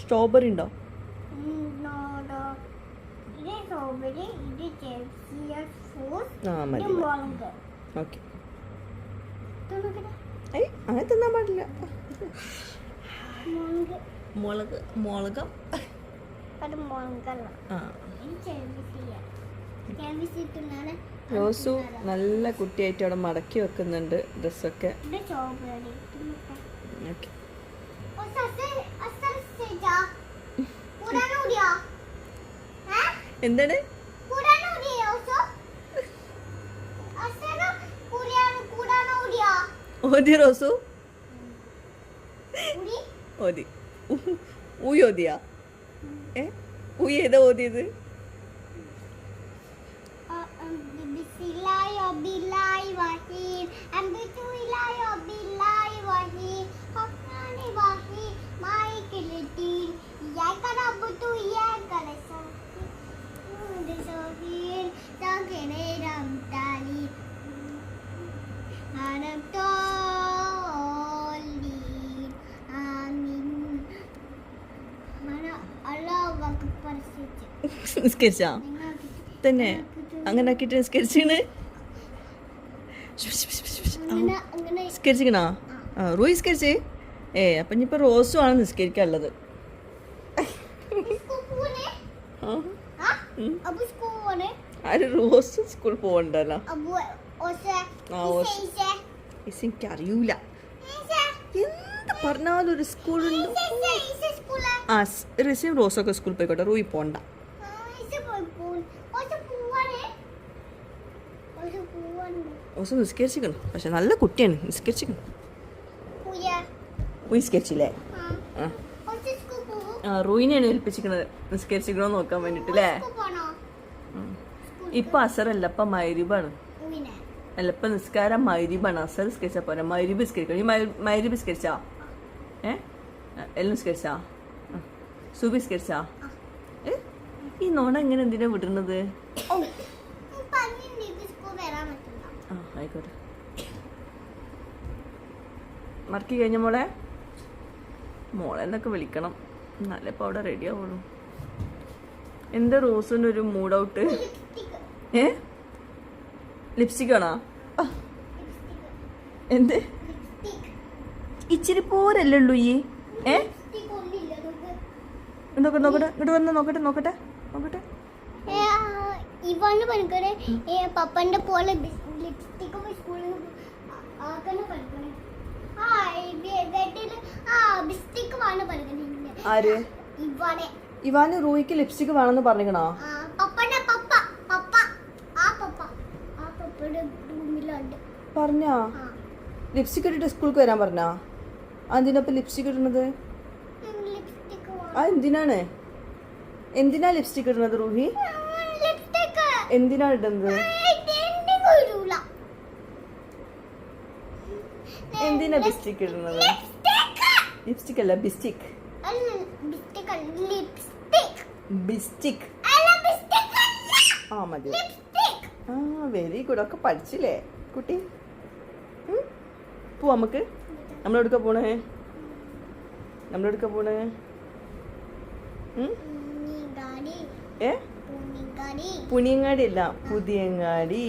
Strawberry ഉണ്ടോ? Okay അങ്ങനെ തിന്നാൻ പാടില്ല. മുളക് മുളക്. റോസു നല്ല കുട്ടിയായിട്ട് അവിടെ മടക്കി വെക്കുന്നുണ്ട് ഡ്രസ്സൊക്കെ. ഓക്കെ എന്താണ്? ഓതി റോസു. ഓതി. ഊയ് ഓതിയാ? ഏ? ഊയ് ഏതാ ഓതിയത്? Harap tolin amin mana Allah waktu persici നിസ്കരിച്ചാ തന്നെ അങ്ങനെ ആക്കിയിട്ട് നിസ്കരിച്ചാണ് അങ്ങനെ അങ്ങനെ നിസ്കരിച്ചിക്കണാ ആ? റൂയി നിസ്കരിച്ചേ ഏ അപ്പം ഇനിയിപ്പോൾ റോസും ആണ് നിസ്കരിക്കാനുള്ളത് സ്കൂൾ പോണേ ആ? ആ അബു സ്കൂൾ പോണേ ആര് അപ്പൊ ഇനിയിപ്പോ റോസും ആണ് നിസ്കരിക്കാനുള്ളത്. ആ, ഓസ്. സ്കൂൾ പോകണ്ടല്ലോ എനിക്ക് അറിയൂല എന്ത് പറഞ്ഞാലും ഒരു സ്കൂളുണ്ട്. ആ റിസീവ് റോസൊക്കെ സ്കൂളിൽ പോയിക്കോട്ടെ. റൂയി പോണ്ട. ഓസ റോസ് നിസ്കരിച്ചിക്കണം പക്ഷെ നല്ല കുട്ടിയാണ്. നിസ്കരിച്ചിരിക്കണം നിസ്കരിച്ചില്ലേ റൂയിനെയാണ് ഏൽപ്പിച്ചിരിക്കണത് നിസ്കരിച്ചിക്കണോ നോക്കാൻ വേണ്ടിട്ട് അല്ലേ ഇപ്പൊ അസറല്ല ഇപ്പൊ മൈരിബാണ് അല്ല ഇപ്പൊ നിസ്കാരം മൈരിബാണ് അസർ നിസ്കരിച്ചാ പോരാ. മൈരി നിസ്കരിക്കണം ഈ മൈരിബ് നിസ്കരിച്ചാ ഏ? എല്ലാം നിസ്കരിച്ചാ. സുബി നിസ്കരിച്ചാ ഈ നോണ എങ്ങനെ എന്തിനാ വിടുന്നത് ആയിക്കോട്ടെ. മറക്കി കഴിഞ്ഞ മോളെ? മോളെ എന്നൊക്കെ വിളിക്കണം. എന്നാലേ ഇപ്പൊ അവിടെ റെഡി ആവുള്ളൂ. എന്താ ഒരു മൂഡ് ഔട്ട് ഏ? ലിപ്സ്റ്റിക് ആണോ? എന്ത്? ഇച്ചിരി പോരല്ലേ ഉള്ളൂ ഈ? ഏ? നോക്കട്ടെ നോക്കട്ടെ. ഇങ്ങോട്ട് വന്ന് നോക്കട്ടെ നോക്കട്ടെ നോക്കട്ടെ. പപ്പന്റെ പോലെ ലിപ്സ്റ്റിക് സ്കൂളിൽ ആക്കണ പഠിക്കണേ ആ വീട്ടിൽ ആ ലിപ്സ്റ്റിക് ആണ് പഠിക്കണേ ആര്? ഇവനെ. റൂയിക്ക് ലിപ്സ്റ്റിക് വേണമെന്ന് പറഞ്ഞിക്കണോ? പറഞ്ഞാ? ലിപ്സ്റ്റിക് ഇട്ടിട്ട് സ്കൂൾക്ക് വരാൻ പറഞ്ഞാ? അതിനൊപ്പം ലിപ്സ്റ്റിക് ഇടുന്നത്? ആ എന്തിനാണ്? എന്തിനാ ലിപ്സ്റ്റിക് ഇടുന്നത് റൂഹി? എന്തിനാ ഇടുന്നത്? എന്തിനാ ലിപ്സ്റ്റിക് ഇടുന്നത്? ലിപ്സ്റ്റിക് അല്ല ബിസ്റ്റിക് ബിസ്റ്റിക് ആ മതി. ആ വെരി ഗുഡ് ഒക്കെ പഠിച്ചില്ലേ കുട്ടി? പോ പോവാ നമുക്ക്. നമ്മളെടുക്ക പോണേ? നമ്മളെടുക്ക പോണേ? പുനിയങ്ങാടി ഏ? അല്ല പുതിയങ്ങാടി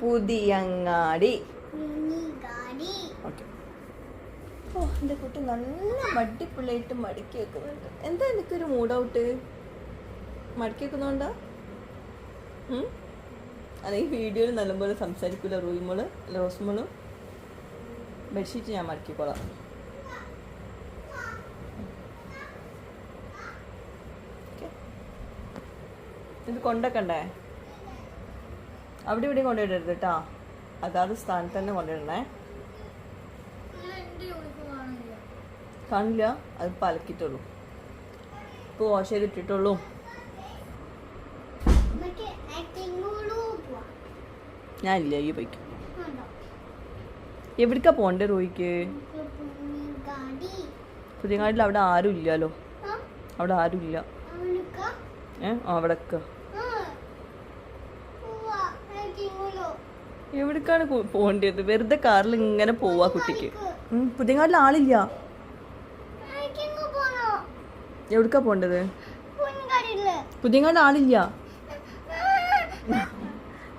പുതിയങ്ങാടി ഓ എന്റെ കുട്ടി നല്ല മടിപ്പിള്ളായിട്ട് മടക്കി വെക്കുന്നുണ്ട്. എന്താ എനിക്കൊരു മൂഡ് ഔട്ട് മടക്കി വെക്കുന്നോണ്ടാ? ഉം? ഈ വീഡിയോയിൽ നല്ലപോലെ സംസാരിക്കില്ല റൂയിമോൾ അല്ല റോസ്മോളും ബെഡ്ഷീറ്റ് ഞാൻ മടക്കിക്കോളാം. ഇത് കൊണ്ടക്കണ്ടേ? അവിടെ ഇവിടെയും കൊണ്ടുപോയിടരുത് കേട്ടോ അതാത് സ്ഥാനത്ത് തന്നെ കൊണ്ടുവരണേ കാണില്ല. അത് പലക്കിട്ടുള്ളൂ ഇപ്പോൾ വാഷ് ഇട്ടിട്ടുള്ളൂ ആക്ടിങ്ങോളൂ പോവാം. ഞാൻ ഇല്ല ഈ ബൈക്ക്. എവിടേക്കാ പോണ്ടേ റോയിക്ക്? പുതിയങ്ങാടിൽ അവിടെ ആരും ഇല്ലല്ലോ. അവിടെ ആരും ഇല്ല. ഏ ആക്ടിങ്ങോളൂ എവിടേക്കാണ് പോകേണ്ടത്? പോണ്ടത് വെറുതെ കാറിൽ ഇങ്ങനെ പോവാ കുട്ടിക്ക്. പുതിയങ്ങാടിൽ ആളില്ല. എവിടക്കാ പോണ്ടത്? പുതിയങ്ങാട് ആളില്ല.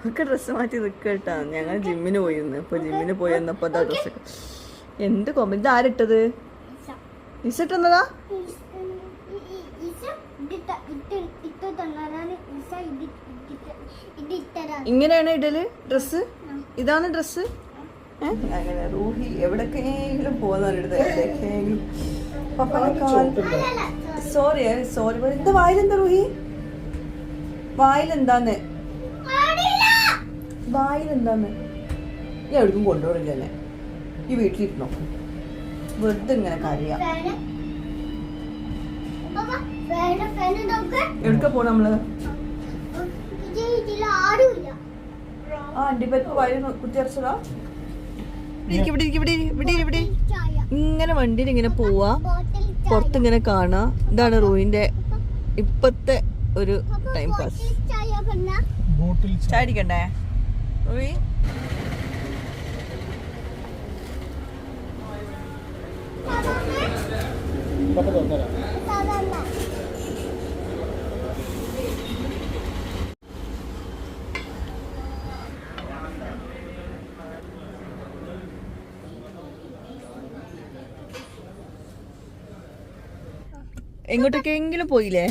ഒക്കെ ഡ്രസ്സ് മാറ്റി നിൽക്കട്ടാ ഞങ്ങൾ ജിമ്മിന് പോയിന്ന് ഇപ്പൊ ജിമ്മിന് പോയി വന്നപ്പോ അതാ ഡ്രസ്സൊക്കെ എന്ത് കോമ ഇത് ആരിട്ടത് ഇസിട്ടുന്നതാ ഇങ്ങനെയാണ് ഇടൽ? ഡ്രസ്സ് ഇതാണ് ഡ്രസ്സ് അങ്ങനെ റൂഹി എവിടേക്കെങ്കിലും പോകുന്നവരുടെ എവിടേക്കെങ്കിലും സോറി സോറി എന്താ വായിലെന്താ റൂഹി? വായിലെന്താന്ന്? വായിലെന്താന്ന്? ഞാൻ എവിടേക്കും കൊണ്ടുപോകില്ല എന്നെ. ഈ വീട്ടിലിരുന്നോ. വെറുതെ ഇങ്ങനെ കരയാ. എവിടക്ക പോണ നമ്മൾ? ആ അണ്ടിപ്പരിപ്പ് വായിൽ കുത്തിയറച്ചതാ ഇവിടെ ഇവിടെ ഇവിടെ ഇവിടെ ഇങ്ങനെ വണ്ടിയിൽ ഇങ്ങനെ പോവാ. പുറത്തിങ്ങനെ കാണാ. ഇതാണ് റോയിന്റെ ഇപ്പത്തെ ഒരു ടൈം പാസ് ചായ അടിക്കണ്ടേ പപ്പ തുറന്നരാ സാധാരണ എങ്ങോട്ടൊക്കെങ്കിലും പോയില്ലേ മോസ്കിനൊക്കെ പള്ളി Flat എത്തി. ഒഴുക്ക് സുഖല്ലേ ഇറങ്ങിക്കോ ഇറങ്ങിക്കോ ഫുള്ള് ബിസ്ക്കറ്റ് തിന്നിട്ട് റൂഹിക്ക് സുഖല്ലേ അൽഹംദുലില്ലാ എന്തിന് അൽഹംദുലില്ലാ അൽഹംദുലില്ല ദേ, പോയില്ലേ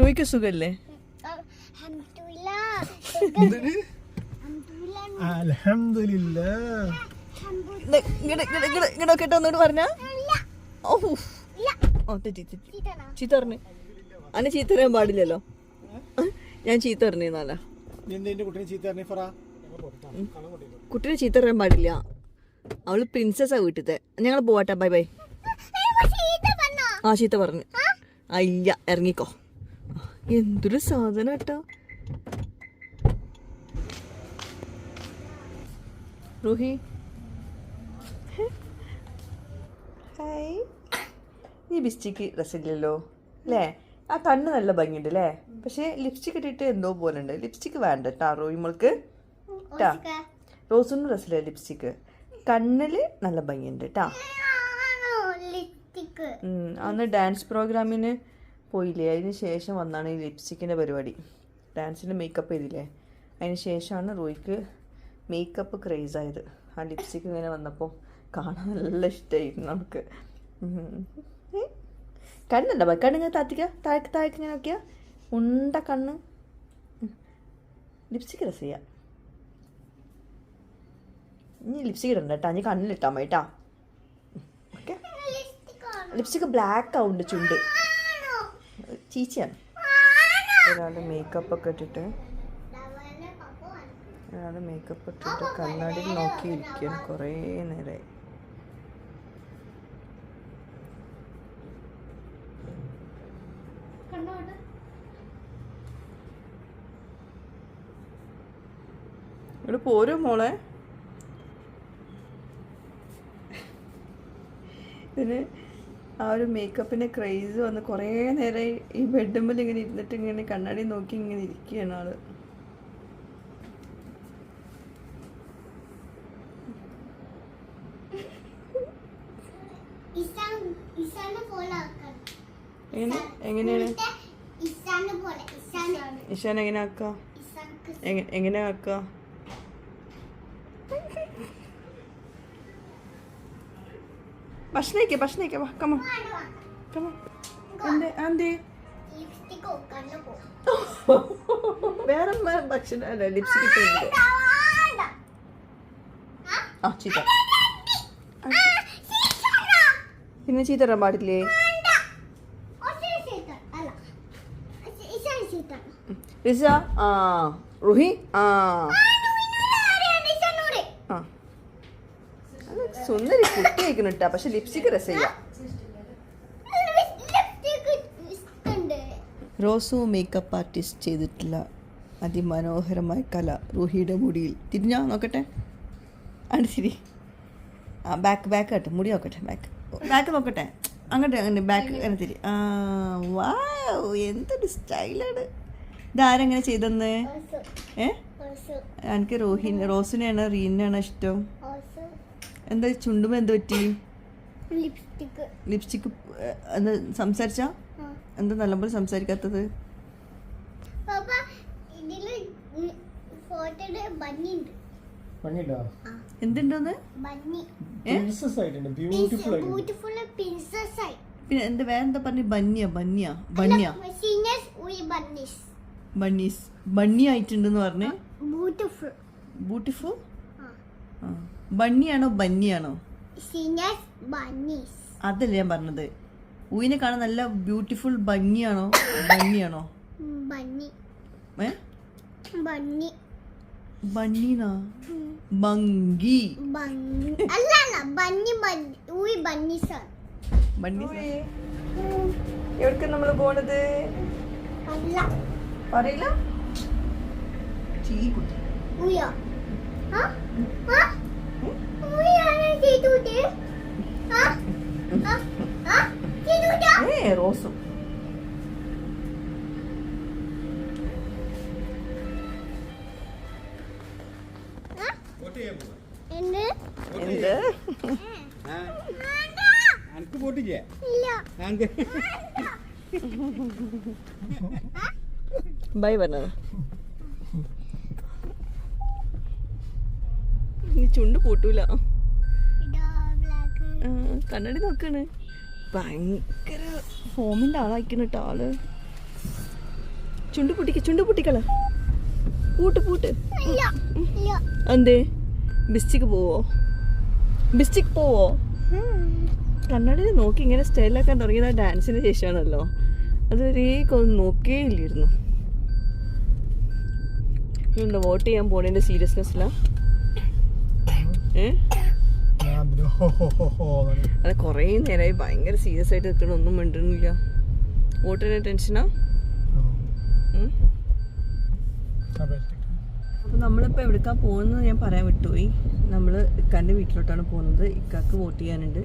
റോയ്ക്ക് സുഖല്ലേ ഒന്നുകൂടി പറഞ്ഞ? ഓ തെറ്റി തെറ്റി. ചീത്ത പറഞ്ഞു. അന്നെ ചീത്ത പറയാൻ പാടില്ലല്ലോ. ഞാൻ ചീത്ത പറഞ്ഞാലോ ചീത്ത പറഞ്ഞേ ഫറ? കുട്ടീനെ ചീത്ത പറയാൻ പാടില്ല. അവൾ പ്രിൻസസ്സാ വീട്ടിത്തെ. ഞങ്ങൾ പോവാട്ടെ ബൈ ബൈ ആ ചീത്ത പറഞ്ഞു. അയ്യ ഇറങ്ങിക്കോ. എന്തൊരു സാധനം കേട്ടോ റൂഹി. ഹായ് ഈ ബിസ്റ്റിക്ക് രസമില്ലല്ലോ അല്ലേ? ആ കണ്ണ് നല്ല ഭംഗിയുണ്ട് അല്ലേ? പക്ഷേ ലിപ്സ്റ്റിക് ഇട്ടിട്ട് എന്തോ പോലെ ഉണ്ട് ലിപ്സ്റ്റിക്ക് വേണ്ട കേട്ടോ റോയി മോൾക്ക് റോസിന് ലിപ്സ്റ്റിക്? ലിപ്സ്റ്റിക്ക് കണ്ണിൽ നല്ല ഭംഗിയുണ്ട് കേട്ടാ അന്ന് ഡാൻസ് പ്രോഗ്രാമിന് പോയില്ലേ? അതിന് ശേഷം വന്നാണ് ഈ ലിപ്സ്റ്റിക്കിന്റെ പരിപാടി. ഡാൻസിന് മേക്കപ്പ് ചെയ്തില്ലേ? അതിന് ശേഷമാണ് റോയിക്ക് മേക്കപ്പ് ക്രേസ് ആയത്. ആ ലിപ്സ്റ്റിക് ഇങ്ങനെ വന്നപ്പോൾ കാണാൻ നല്ല ഇഷ്ടമായിരുന്നു നമുക്ക്? കണ്ണുണ്ടോ? കണ്ണിങ്ങനെ താത്തിക്ക. താഴേക്ക് താഴേക്ക് ഇങ്ങനെ നോക്കിയാ? ഉണ്ട കണ്ണ്. ലിപ്സ്റ്റിക് രസം ചെയ്യാം ഇനി ലിപ്സ്റ്റിക് ഇടണ്ട കേട്ടോ ഇനി കണ്ണിലിട്ടാൽ മതി കേട്ടോ ഓക്കെ? ലിപ്സ്റ്റിക് ലിപ്സ്റ്റിക് ബ്ലാക്ക് ആവുന്നുണ്ട് ചുണ്ട്. ചീച്ചയാണ്. ഒരാളുടെ മേക്കപ്പ് ഒക്കെ ഇട്ടിട്ട് ഒരാളുടെ മേക്കപ്പ് ഇട്ടിട്ട് കണ്ണാടിയിൽ നോക്കിയിരിക്കുകയാണ്. കുറേ നേരമായി ഇവിടെ പോരോ മോളെ? ഇതിന് ആ ഒരു മേക്കപ്പിന്റെ ക്രേസ് വന്ന് കുറേ നേരം ഈ ബെഡുമ്പിൽ ഇങ്ങനെ ഇരുന്നിട്ട് ഇങ്ങനെ കണ്ണാടി നോക്കി ഇങ്ങനെ ഇരിക്കുകയാണ് ആൾ. എങ്ങനെ? എങ്ങനെയാണ്? ഇഷാൻ എങ്ങനെ ആക്ക? എങ്ങനെ എങ്ങനെ ആക്കുക ഭക്ഷണം വാ കമ കമ എന്തേ എന്തേ വേറെ ഭക്ഷണം അല്ല ലിപ്സ്റ്റിക് ഇട്ടുണ്ട് ആ? ചീത്ത. പിന്നെ ചീത്ത. ഇടാൻ പാടില്ലേ? റിസ ആ റുഹി ആ ഇസാനോട് ആ അത് സുന്ദരി കുട്ടി കഴിക്കണം കേട്ടാ പക്ഷെ ലിപ്സ്റ്റിക് രസമില്ല. റോസു മേക്കപ്പ് ആർട്ടിസ്റ്റ് ചെയ്തിട്ടുള്ള അതിമനോഹരമായ കല റൂഹിയുടെ മുടിയിൽ. തിരിഞ്ഞാ നോക്കട്ടെ? ആണ് ശരി ആ ബാക്ക് ബാക്ക് ആട്ടെ. മുടി നോക്കട്ടെ ബാക്ക് ബാക്ക് നോക്കട്ടെ. അങ്ങോട്ട് അങ്ങനെ ബാക്ക് അങ്ങനെ തിരി. ആ വാ എന്തൊരു സ്റ്റൈലാണ് ഇതാരെങ്ങനെ ചെയ്തെന്ന്? ഏ? എനിക്ക് റോഹിൻ റോസിനെയാണ് റീനാണ് ഇഷ്ടം. എന്താ ചുണ്ടുമ്പോ എന്ത് പറ്റി? ലിപ്സ്റ്റിക് ലിപ്സ്റ്റിക് എന്താ സംസാരിച്ച? എന്താ നല്ലപോലെ സംസാരിക്കാത്തത്? എന്തുണ്ടോന്ന്? പിന്നെ എന്താ വേറെന്താ പറഞ്ഞു? ബന്നീസ് ബണ്ണീസ്. ബണ്ണി ആയിട്ടുണ്ടെന്ന് പറഞ്ഞ്. ബ്യൂട്ടിഫുൾ ബ്യൂട്ടിഫുൾ ആ. ബണ്ണിയാണോ ബന്നിയാണോ? അതല്ല ഞാൻ പറഞ്ഞത്. ഊയിനെ കാണാൻ നല്ല ബ്യൂട്ടിഫുൾ ഭംഗിയാണോ ബന്നിയാണോ? ബന്നി. ഏ? ബണ്ണീനാ ഭംഗി എവിടേക്ക് നമ്മൾ പോണത്? അല്ല. പറയില്ല. ചീ കുട്ടി. ഏ റോസും. എന്ത്? എന്ത്? എനിക്ക് പോട്ടില്ലേ? ഇല്ല. ബൈ പറഞ്ഞത്. ചുണ്ട് പൂട്ടൂല. കണ്ണടി നോക്കാണ്. ഭയങ്കര ഫോമിന്റെ ആളായിക്കണ കേട്ടോ ആൾ. ചുണ്ട് പൊട്ടിക്ക ചുണ്ട് പൊട്ടിക്കള പൂട്ട് പൂട്ട്. എന്തേ? ബിസ്റ്റിക്ക് പോവോ? ബിസ്റ്റിക്ക് പോവോ? കണ്ണടി നോക്കി ഇങ്ങനെ സ്റ്റൈലാക്കാൻ തുടങ്ങിയത് ആ ഡാൻസിന് ശേഷമാണല്ലോ. അതുവരേക്കും ഒന്ന് നോക്കേ ഇല്ലായിരുന്നു വോട്ട് ചെയ്യാൻ പോണതിന്റെ സീരിയസ്നെസ്സിലാ അത് കുറേ നേരമായി ഭയങ്കര സീരിയസ് ആയിട്ട് നിൽക്കണം ഒന്നും മിണ്ടുന്നില്ല വോട്ടിന് ടെൻഷനാ. അപ്പോൾ നമ്മളിപ്പോൾ എവിടേക്കാ പോകുന്നത് ഞാൻ പറയാൻ വിട്ടുപോയി. നമ്മൾ ഇക്കാന്റെ വീട്ടിലോട്ടാണ് പോകുന്നത്. ഇക്കാക്ക് വോട്ട് ചെയ്യാനുണ്ട്.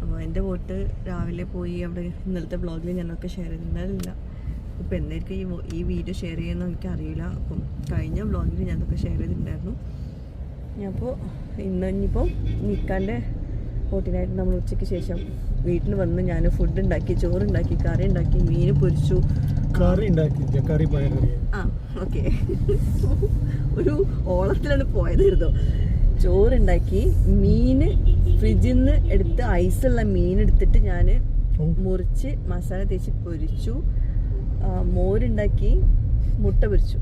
അപ്പോൾ എന്റെ വോട്ട് രാവിലെ പോയി അവിടെ ഇന്നലത്തെ ബ്ലോഗിൽ ഞാനൊക്കെ ഷെയർ ചെയ്തിട്ടുണ്ടായിരുന്നില്ല. ഇപ്പോൾ എന്തായിരിക്കും ഈ വീഡിയോ ഷെയർ ചെയ്യുന്ന എനിക്ക് അറിയില്ല അപ്പം കഴിഞ്ഞ ബ്ലോഗിൽ ഞാനൊക്കെ ഷെയർ ചെയ്തിട്ടുണ്ടായിരുന്നു. അപ്പോൾ ഇന്ന് ഇനിയിപ്പം നിൽക്കാന്റെ വോട്ടിനായിട്ട് നമ്മൾ ഉച്ചയ്ക്ക് ശേഷം വീട്ടിൽ വന്ന് ഞാൻ ഫുഡ് ഉണ്ടാക്കി ചോറുണ്ടാക്കി കറി ഉണ്ടാക്കി മീൻ പൊരിച്ചു. കറി ഉണ്ടാക്കി കറി ആ ഓക്കെ. ഒരു ഓളത്തിലാണ് പോയതായിരുന്നു ചോറുണ്ടാക്കി മീൻ ഫ്രിഡ്ജിൽ നിന്ന് എടുത്ത് ഐസുള്ള മീൻ എടുത്തിട്ട് ഞാൻ മുറിച്ച് മസാല തേച്ച് പൊരിച്ചു. മോരുണ്ടാക്കി മുട്ട പൊരിച്ചു?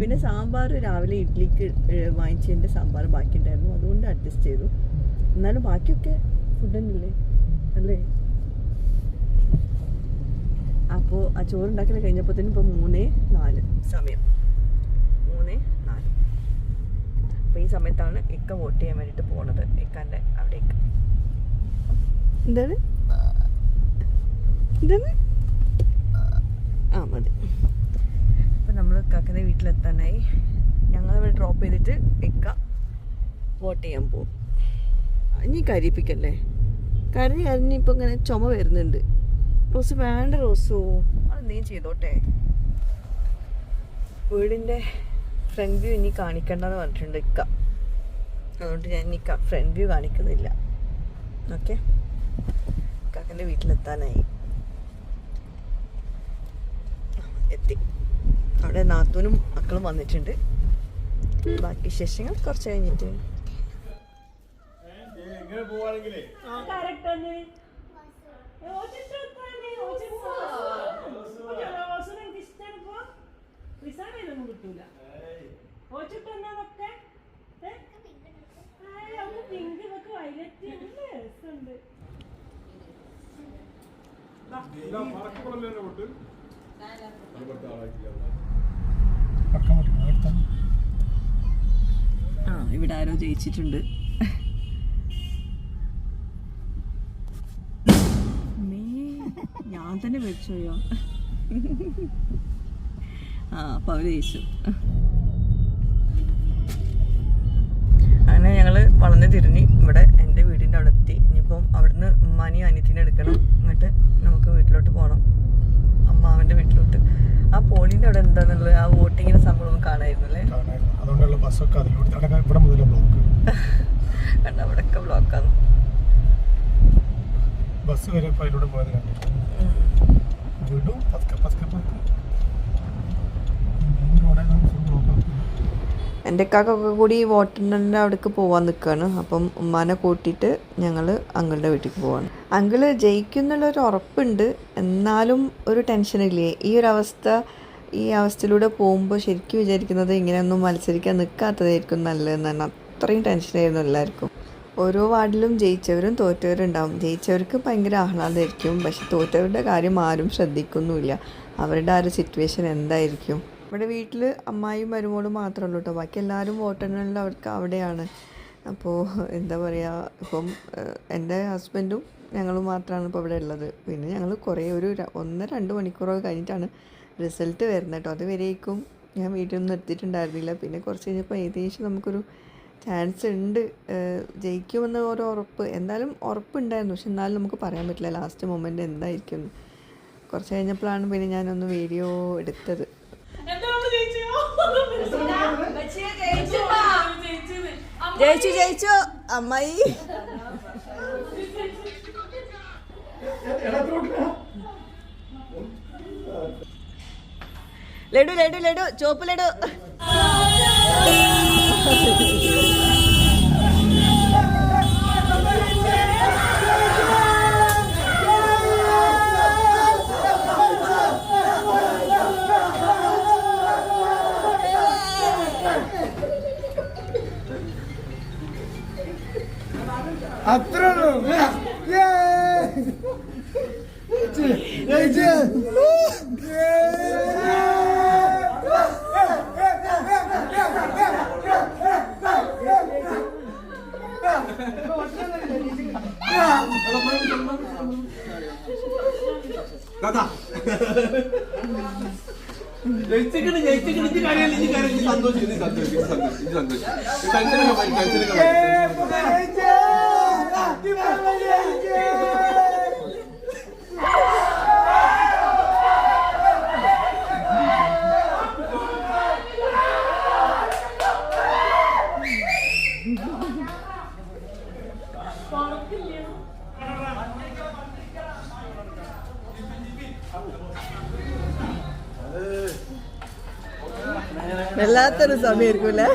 പിന്നെ സാമ്പാർ രാവിലെ ഇഡ്ഡലിക്ക് വാങ്ങിച്ചതിന്റെ സാമ്പാർ ബാക്കി ഉണ്ടായിരുന്നു അതുകൊണ്ട് അഡ്ജസ്റ്റ് ചെയ്തു. എന്നാലും ബാക്കിയൊക്കെ ഫുഡ് തന്നെയല്ലേ? അല്ലേ? അപ്പോൾ ആ ചോറുണ്ടാക്കൽ കഴിഞ്ഞപ്പോഴത്തേനും ഇപ്പോൾ മൂന്നേ നാല് സമയം. മൂന്നേ നാല്. അപ്പോൾ ഈ സമയത്താണ് ഇക്ക വോട്ട് ചെയ്യാൻ വേണ്ടിയിട്ട് പോണത്. ഇക്കാന്റെ അവിടേക്ക്. എന്താണ്? എന്താണ്? ആ മതി. നമ്മൾ ഇക്കാക്കന്റെ വീട്ടിലെത്താനായി. ഞങ്ങളിവിടെ ഡ്രോപ്പ് ചെയ്തിട്ട് ഇക്ക വോട്ട് ചെയ്യാൻ പോകും ഇനി കരിപ്പിക്കല്ലേ? കരഞ്ഞ് കരഞ്ഞ് ഇപ്പം ഇങ്ങനെ ചുമ വരുന്നുണ്ട്. റോസ് വേണ്ട റോസോ. അത് നീ ചെയ്തോട്ടെ. വീടിന്റെ ഫ്രണ്ട് വ്യൂ ഇനി കാണിക്കണ്ടെന്ന് പറഞ്ഞിട്ടുണ്ട് ഇക്ക. അതുകൊണ്ട് ഞാൻ ഇനി ഫ്രണ്ട് വ്യൂ കാണിക്കുന്നില്ല. ഓക്കെ കാക്കന്റെ വീട്ടിലെത്താനായി. എത്തി. അവിടെ നാത്തൂനും മക്കളും വന്നിട്ടുണ്ട്. ബാക്കി വിശേഷങ്ങൾ കുറച്ച് കഴിഞ്ഞിട്ട് കിട്ടൂല ഓച്ചിട്ടെന്നതൊക്കെ പിങ്ക് ഇതൊക്കെ നല്ല രസമുണ്ട് പക്കം മുട്ടിക്കണം അടുത്ത ആ ഇവിടെ ആരോ ജയിച്ചിട്ടുണ്ട്. ഞാൻ തന്നെ വെച്ചോയോ ആ അപ്പൊ അവർ ജയിച്ചു. അങ്ങനെ ഞങ്ങൾ വളർന്ന് തിരിഞ്ഞ് ഇവിടെ എന്റെ വീടിന്റെ അവിടെ എത്തി ഇനിയിപ്പം അവിടുന്ന് ഉമ്മാനെയും അനിയത്തിനെ എടുക്കണം. എന്നിട്ട് നമുക്ക് വീട്ടിലോട്ട് പോകണം അമ്മാവന്റെ വീട്ടിലോട്ട്. ആ പോളിന്റെ അവിടെ എന്താന്നുള്ളത്? ആ വോട്ടിങ്ങിന്റെ സംഭവം കാണായിരുന്നു അല്ലേ? അതുകൊണ്ടുള്ള ബസ്സൊക്കെ അതിലൂടെ ഇവിടെ മുതലേ ബ്ലോക്ക് കണ്ട അവിടെയൊക്കെ ബ്ലോക്കാണ് ബസ് വരെ അതിലൂടെ പോയത് കണ്ടിട്ട്. വിടും. പതുക്കെ പതുക്കെ പതുക്കെ. എന്റെ കാക്കൊക്കെ കൂടി വോട്ടെണ്ണലിന്റെ അവിടേക്ക് പോകാൻ നിൽക്കുകയാണ് അപ്പം ഉമ്മാനെ കൂട്ടിയിട്ട് ഞങ്ങൾ അങ്കിളുടെ വീട്ടിൽ പോവാണ്. അങ്കിൾ ജയിക്കുന്നുള്ളൊരു ഉറപ്പുണ്ട്. എന്നാലും ഒരു ടെൻഷനില്ലേ ഈ ഒരു അവസ്ഥ ഈ അവസ്ഥയിലൂടെ പോകുമ്പോൾ ശരിക്കും വിചാരിക്കുന്നത് ഇങ്ങനെയൊന്നും മത്സരിക്കാൻ നിൽക്കാത്തതായിരിക്കും നല്ലതെന്നാണ് അത്രയും ടെൻഷനായിരുന്നു എല്ലാവർക്കും. ഓരോ വാർഡിലും ജയിച്ചവരും തോറ്റവരും ഉണ്ടാവും. ജയിച്ചവർക്ക് ഭയങ്കര ആഹ്ലാദമായിരിക്കും. പക്ഷെ തോറ്റവരുടെ കാര്യം ആരും ശ്രദ്ധിക്കുന്നുമില്ല. അവരുടെ ആ ഒരു സിറ്റുവേഷൻ എന്തായിരിക്കും? ഇവിടെ വീട്ടിൽ അമ്മായും മരുമോളും മാത്രമേ ഉള്ളൂ കേട്ടോ ബാക്കി എല്ലാവരും വോട്ടെണ്ണലിൽ അവർക്ക് അവിടെയാണ്. അപ്പോൾ എന്താ പറയുക ഇപ്പം എന്റെ ഹസ്ബൻഡും ഞങ്ങളും മാത്രമാണ് ഇപ്പോൾ ഇവിടെ ഉള്ളത്. പിന്നെ ഞങ്ങൾ കുറേ ഒരു ഒന്ന് രണ്ട് മണിക്കൂറൊക്കെ കഴിഞ്ഞിട്ടാണ് റിസൾട്ട് വരുന്നത് കേട്ടോ അതുവരേക്കും ഞാൻ ഞാൻ വീട്ടിലൊന്നും എത്തിയിട്ടുണ്ടായിരുന്നില്ല പിന്നെ കുറച്ച് കഴിഞ്ഞപ്പോൾ ഏകദേശം നമുക്കൊരു ചാൻസ് ഉണ്ട് ജയിക്കുമെന്ന് ഒരു ഉറപ്പ്. എന്തായാലും ഉറപ്പുണ്ടായിരുന്നു. പക്ഷെ എന്നാലും നമുക്ക് പറയാൻ പറ്റില്ല ലാസ്റ്റ് മൊമെന്റ് എന്തായിരിക്കും. കുറച്ച് കഴിഞ്ഞപ്പോഴാണ് പിന്നെ ഞാനൊന്ന് വീഡിയോ എടുത്തത്. ജയിച്ചോ? ജയിച്ചു അമ്മായി. ലഡു ലഡു ലഡു. ചോപ്പ് ലഡു. അത്ര ജയിച്ചിട്ട് ജയിച്ചിട്ട് ഇനി കാര്യമില്ല ഇനി കാര്യം ഇനി സന്തോഷം ഇനി സന്തോഷം വല്ലാത്തൊരു സമയമായിരിക്കും അല്ലേ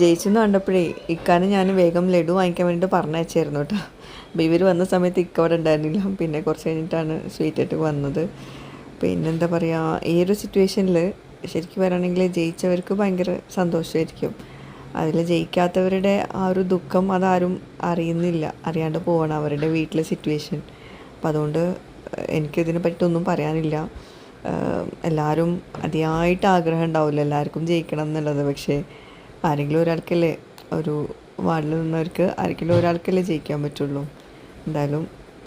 ജയിച്ചെന്ന് കണ്ടപ്പോഴേ ഇക്കാനും ഞാൻ വേഗം ലഡു വാങ്ങിക്കാൻ വേണ്ടിയിട്ട് പറഞ്ഞയച്ചായിരുന്നു കേട്ടോ. അപ്പോൾ ഇവർ വന്ന സമയത്ത് ഇക്ക അവിടെ ഉണ്ടായിരുന്നില്ല. പിന്നെ കുറച്ച് കഴിഞ്ഞിട്ടാണ് സ്വീറ്റ് ആയിട്ട് വന്നത്. പിന്നെന്താ പറയുക ഈ ഒരു സിറ്റുവേഷനിൽ ശരിക്കും പറയുകയാണെങ്കിൽ ജയിച്ചവർക്ക് ഭയങ്കര സന്തോഷമായിരിക്കും. അതിൽ ജയിക്കാത്തവരുടെ ആ ഒരു ദുഃഖം അതാരും അറിയുന്നില്ല. അറിയാണ്ട് പോവാണ് അവരുടെ വീട്ടിലെ സിറ്റുവേഷൻ അപ്പം അതുകൊണ്ട് എനിക്കിതിനെ പറ്റിയൊന്നും പറയാനില്ല. എല്ലാവരും അതിയായിട്ട് ആഗ്രഹം ഉണ്ടാവില്ല. എല്ലാവർക്കും ജയിക്കണം എന്നുള്ളത്. പക്ഷേ ആരെങ്കിലും ഒരാൾക്കല്ലേ ഒരു വാർഡിൽ നിന്നവർക്ക് ആരെങ്കിലും ഒരാൾക്കല്ലേ ജയിക്കാൻ പറ്റുള്ളൂ. എന്തായാലും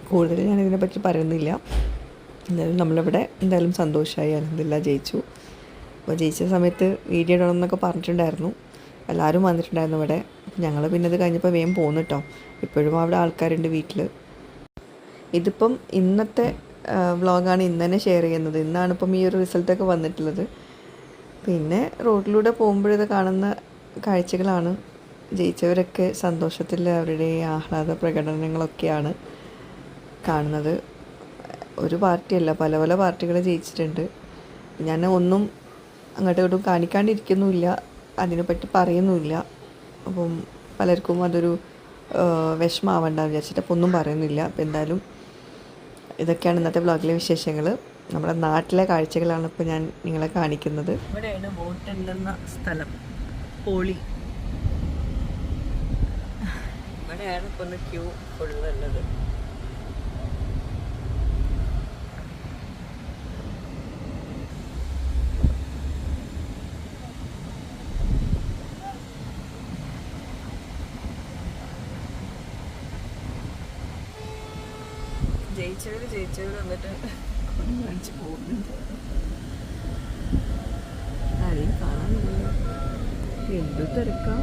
കൂടുതൽ ഞാൻ ഇതിനെപ്പറ്റി പറയുന്നില്ല. എന്തായാലും നമ്മളിവിടെ എന്തായാലും സന്തോഷമായി അലഹമില്ല ജയിച്ചു. അപ്പോൾ ജയിച്ച സമയത്ത് വീഡിയോ ഇടണം എന്നൊക്കെ പറഞ്ഞിട്ടുണ്ടായിരുന്നു. എല്ലാവരും വന്നിട്ടുണ്ടായിരുന്നു ഇവിടെ. ഞങ്ങൾ പിന്നെ അത് കഴിഞ്ഞപ്പോൾ വേഗം പോന്നു കേട്ടോ ഇപ്പോഴും അവിടെ ആൾക്കാരുണ്ട് വീട്ടിൽ ഇതിപ്പം ഇന്നത്തെ വ്ളോഗാണ് ഇന്ന് ഷെയർ ചെയ്യുന്നത്. ഇന്നാണ് ഇപ്പം ഈ ഒരു റിസൾട്ടൊക്കെ വന്നിട്ടുള്ളത്. പിന്നെ റോഡിലൂടെ പോകുമ്പോഴിത് കാണുന്ന കാഴ്ചകളാണ്. ജയിച്ചവരൊക്കെ സന്തോഷത്തിൽ അവരുടെ ആഹ്ലാദ പ്രകടനങ്ങളൊക്കെയാണ് കാണുന്നത്. ഒരു പാർട്ടിയല്ല പല പല പാർട്ടികൾ ജയിച്ചിട്ടുണ്ട്. ഞാൻ ഒന്നും അങ്ങോട്ടും ഇങ്ങോട്ടും കാണിക്കാണ്ടിരിക്കുന്നുമില്ല. അതിനെപ്പറ്റി പറയുന്നുമില്ല. അപ്പം പലർക്കും അതൊരു വിഷമാവണ്ട വിചാരിച്ചിട്ട് അപ്പോൾ ഒന്നും പറയുന്നില്ല. അപ്പം എന്തായാലും ഇതൊക്കെയാണ് ഇന്നത്തെ ബ്ലോഗിലെ വിശേഷങ്ങൾ നമ്മുടെ നാട്ടിലെ കാഴ്ചകളാണ് ഇപ്പോൾ ഞാൻ നിങ്ങളെ കാണിക്കുന്നത്. ഇവിടെയാണ് വോട്ട് എണ്ണുന്ന സ്ഥലം. പോളി. ഇവിടെയാണ് ഇപ്പോൾ ഒന്ന് ക്യൂ ഫുള്ളുള്ളത് ജയിച്ചവർ ജയിച്ചവര് വന്നിട്ട് കാണിച്ച് പോകുന്നുണ്ട്. ആരെയും കാണാൻ എന്ത് തിരക്കാം?